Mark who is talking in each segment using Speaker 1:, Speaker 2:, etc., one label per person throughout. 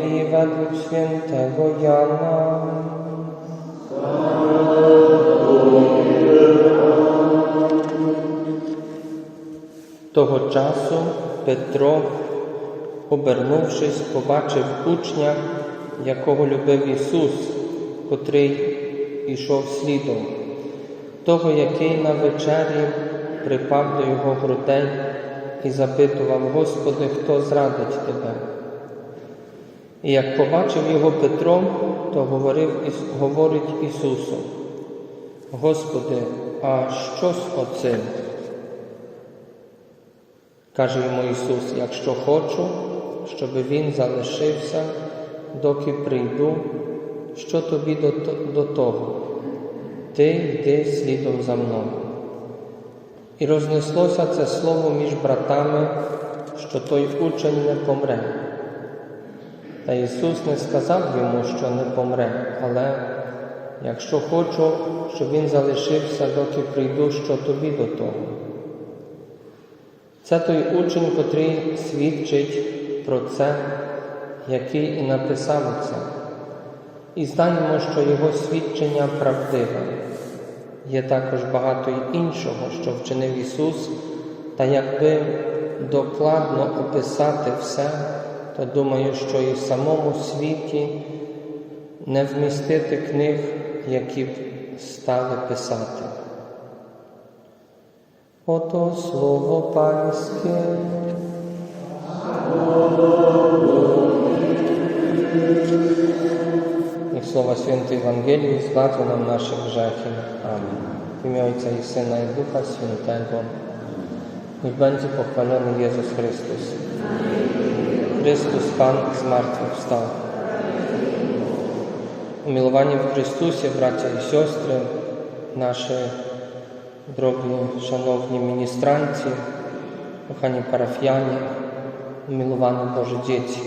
Speaker 1: Ewangelii według świętego Jana. Того часу Петро, обернувшись, побачив учня, якого любив Ісус, котрий ішов слідом, того, який на вечері припав до його грудей і запитував, Господи, хто зрадить Тебе? І як побачив його Петро, то говорив, говорить Ісусу, Господи, а що з оцим? Каже йому Ісус, якщо хочу, щоб він залишився, доки прийду, що тобі до, того? Ти йди слідом за мною. І рознеслося це слово між братами, що той учень не помре. Та Ісус не сказав йому, що не помре, але якщо хочу, щоб він залишився, доки прийду, що тобі до того. Це той учень, котрий свідчить про це, який і написав це. І знаємо, що його свідчення правдиве. Є також багато й іншого, що вчинив Ісус, та якби докладно описати все, та думаю, що і в самому світі не вмістити книг, які б стали писати. Ото слово панське. І слова Святої Євангелії згадує нам наших грехів. Амінь. В ім'я Отця і Сина і Духа Святого. І буде похвалений Ісус Христос. Амінь. Chrystus Pan zmartwychwstał. Umiłowani w Chrystusie, bracia i siostry, nasze drogi, szanowni ministranci, kochani parafianie, umiłowani Boży dzieci.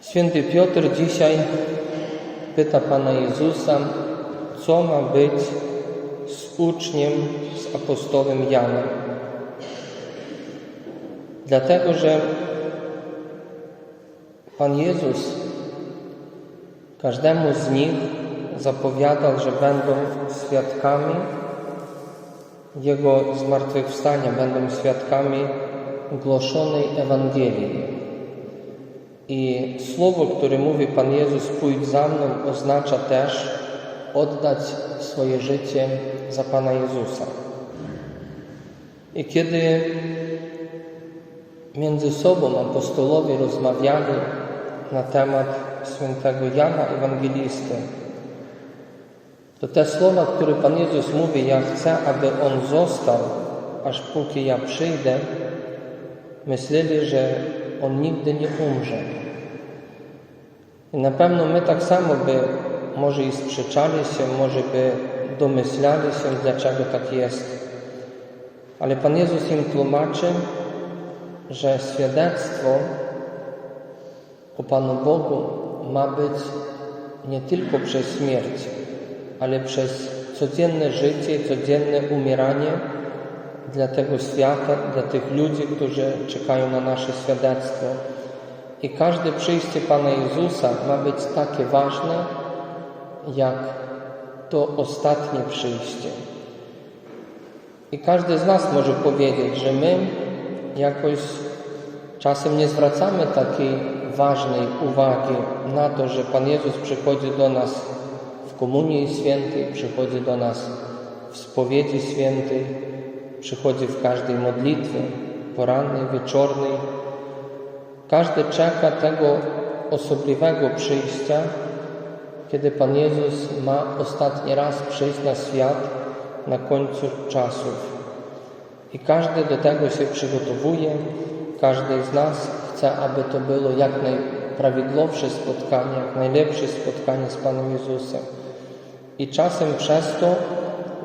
Speaker 1: Święty Piotr dzisiaj pyta Pana Jezusa, co ma być z uczniem, z apostołem Janem. Dlatego, że Pan Jezus każdemu z nich zapowiadał, że będą świadkami Jego zmartwychwstania, będą świadkami głoszonej Ewangelii. I słowo, które mówi Pan Jezus, pójdź za mną, oznacza też oddać swoje życie za Pana Jezusa. I kiedy między sobą apostolowie rozmawiali na temat świętego Jana Ewangelisty, to te słowa, które Pan Jezus mówi, ja chcę, aby On został, aż póki ja przyjdę, myśleli, że On nigdy nie umrze. I na pewno my tak samo by może i sprzeczali się, może by domyślali się, dlaczego tak jest. Ale Pan Jezus im tłumaczy, że świadectwo o Panu Bogu ma być nie tylko przez śmierć, ale przez codzienne życie, codzienne umieranie dla tego świata, dla tych ludzi, którzy czekają na nasze świadectwo. I każde przyjście Pana Jezusa ma być takie ważne, jak to ostatnie przyjście. I każdy z nas może powiedzieć, że my jakoś Czasem nie zwracamy takiej ważnej uwagi na to, że Pan Jezus przychodzi do nas w Komunii Świętej, przychodzi do nas w spowiedzi świętej, przychodzi w każdej modlitwie, porannej, wieczornej. Każdy czeka tego osobliwego przyjścia, kiedy Pan Jezus ma ostatni raz przyjść na świat na końcu czasów. I każdy do tego się przygotowuje, każdy z nas chce, aby to było jak najprawidłowsze spotkanie, jak najlepsze spotkanie z Panem Jezusem. I czasem przez to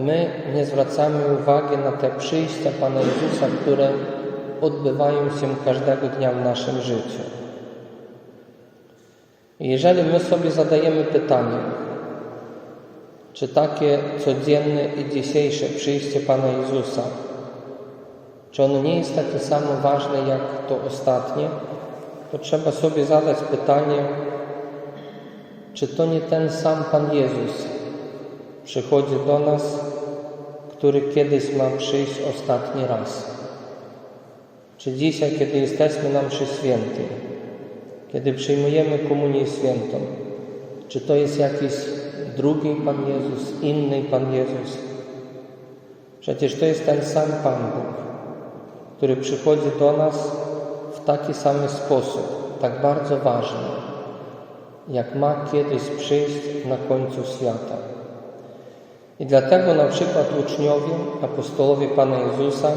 Speaker 1: my nie zwracamy uwagi na te przyjścia Pana Jezusa, które odbywają się każdego dnia w naszym życiu. Jeżeli my sobie zadajemy pytanie, czy takie codzienne i dzisiejsze przyjście Pana Jezusa, czy ono nie jest takie samo ważne jak to ostatnie, to trzeba sobie zadać pytanie, czy to nie ten sam Pan Jezus przychodzi do nas, który kiedyś ma przyjść ostatni raz. Czy dzisiaj, kiedy jesteśmy na mszy świętej, kiedy przyjmujemy komunię świętą, czy to jest jakiś drugi Pan Jezus, inny Pan Jezus? Przecież to jest ten sam Pan Bóg, który przychodzi do nas w taki sam sposób, tak bardzo ważny, jak ma kiedyś przyjść na końcu świata. I dlatego na przykład uczniowie, apostolowie Pana Jezusa,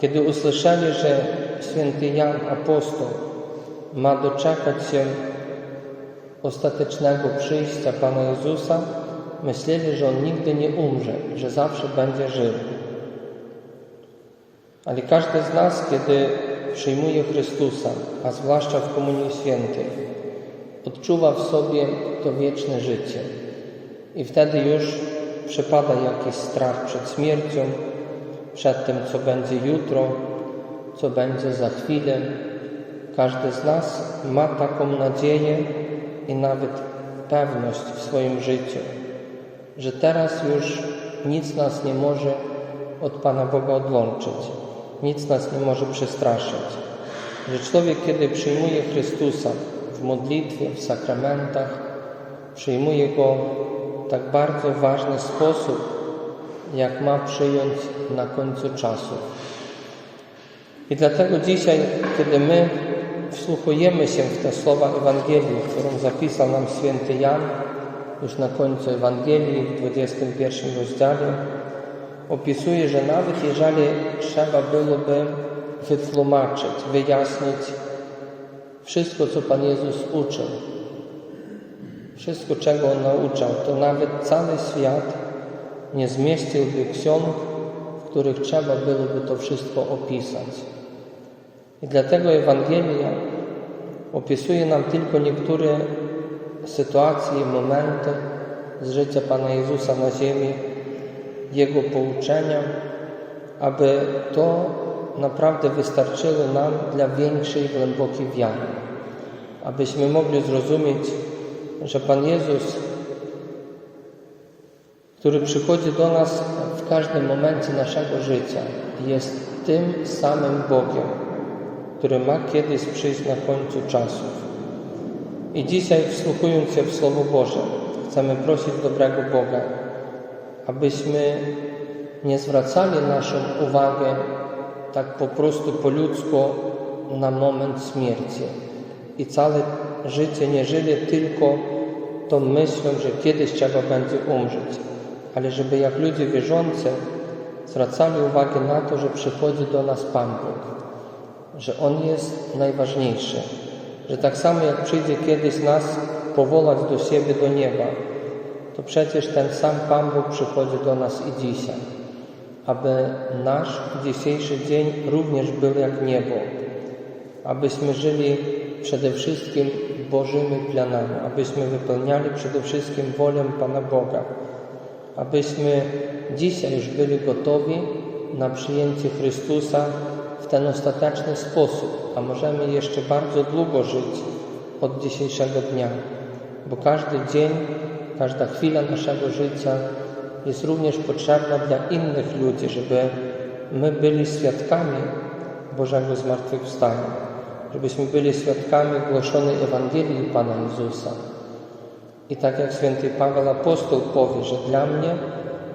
Speaker 1: kiedy usłyszeli, że święty Jan apostoł ma doczekać się ostatecznego przyjścia Pana Jezusa, myśleli, że On nigdy nie umrze, że zawsze będzie żył. Ale każdy z nas, kiedy przyjmuje Chrystusa, a zwłaszcza w Komunii Świętej, odczuwa w sobie to wieczne życie. I wtedy już przypada jakiś strach przed śmiercią, przed tym, co będzie jutro, co będzie za chwilę. Każdy z nas ma taką nadzieję i nawet pewność w swoim życiu, że teraz już nic nas nie może od Pana Boga odłączyć, nic nas nie może przestraszyć. Że człowiek, kiedy przyjmuje Chrystusa w modlitwie, w sakramentach, przyjmuje Go w tak bardzo ważny sposób, jak ma przyjąć na końcu czasów. I dlatego dzisiaj, kiedy my wsłuchujemy się w te słowa Ewangelii, którą zapisał nam święty Jan, już na końcu Ewangelii, w 21 rozdziale, opisuje, że nawet jeżeli trzeba byłoby wytłumaczyć, wyjaśnić wszystko, co Pan Jezus uczył, wszystko, czego On nauczał, to nawet cały świat nie zmieściłby ksiąg, w których trzeba byłoby to wszystko opisać. I dlatego Ewangelia opisuje nam tylko niektóre sytuacje momenty z życia Pana Jezusa na ziemi, Jego pouczenia, aby to naprawdę wystarczyło nam dla większej, głębokiej wiary. Abyśmy mogli zrozumieć, że Pan Jezus który przychodzi do nas w każdym momencie naszego życia, jest tym samym Bogiem, który ma kiedyś przyjść na końcu czasów. I dzisiaj, wsłuchując się w Słowo Boże, chcemy prosić dobrego Boga, abyśmy nie zwracali naszą uwagę tak po prostu po ludzku na moment śmierci. I całe życie nie żyli tylko tą myślą, że kiedyś trzeba będzie umrzeć, ale żeby jak ludzie wierzący zwracali uwagę na to, że przychodzi do nas Pan Bóg, że On jest najważniejszy, że tak samo jak przyjdzie kiedyś nas powołać do siebie do nieba, to przecież ten sam Pan Bóg przychodzi do nas i dzisiaj, aby nasz dzisiejszy dzień również był jak niebo, abyśmy żyli przede wszystkim Bożymi planami, abyśmy wypełniali przede wszystkim wolę Pana Boga, abyśmy dzisiaj już byli gotowi na przyjęcie Chrystusa w ten ostateczny sposób, a możemy jeszcze bardzo długo żyć od dzisiejszego dnia, bo każdy dzień, każda chwila naszego życia jest również potrzebna dla innych ludzi, żeby my byli świadkami Bożego zmartwychwstania. żebyśmy byli świadkami głoszonej Ewangelii Pana Jezusa. I tak jak święty Paweł Apostoł powie, że dla mnie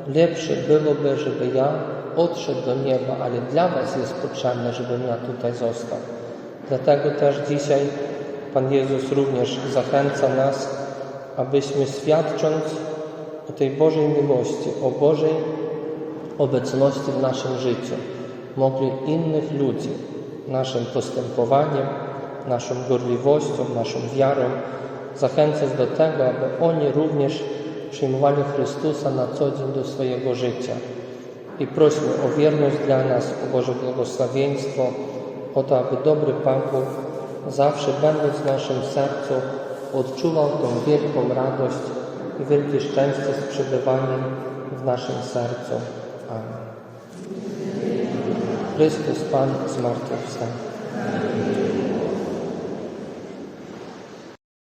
Speaker 1: lepsze byłoby, żeby ja odszedł do nieba, ale dla Was jest potrzebne, żebym ja tutaj został. Dlatego też dzisiaj Pan Jezus również zachęca nas, abyśmy świadcząc o tej Bożej miłości, o Bożej obecności w naszym życiu, mogli innych ludzi naszym postępowaniem, naszą gorliwością, naszą wiarą zachęcać do tego, aby oni również przyjmowali Chrystusa na co dzień do swojego życia. I prośmy o wierność dla nas, o Boże błogosławieństwo, o to, aby dobry Pan Bóg zawsze będąc w naszym sercu odczuwał tą wielką radość i wielkie szczęście z przebywaniem w naszym sercu. Amen. Chrystus Pan zmartwychwstał.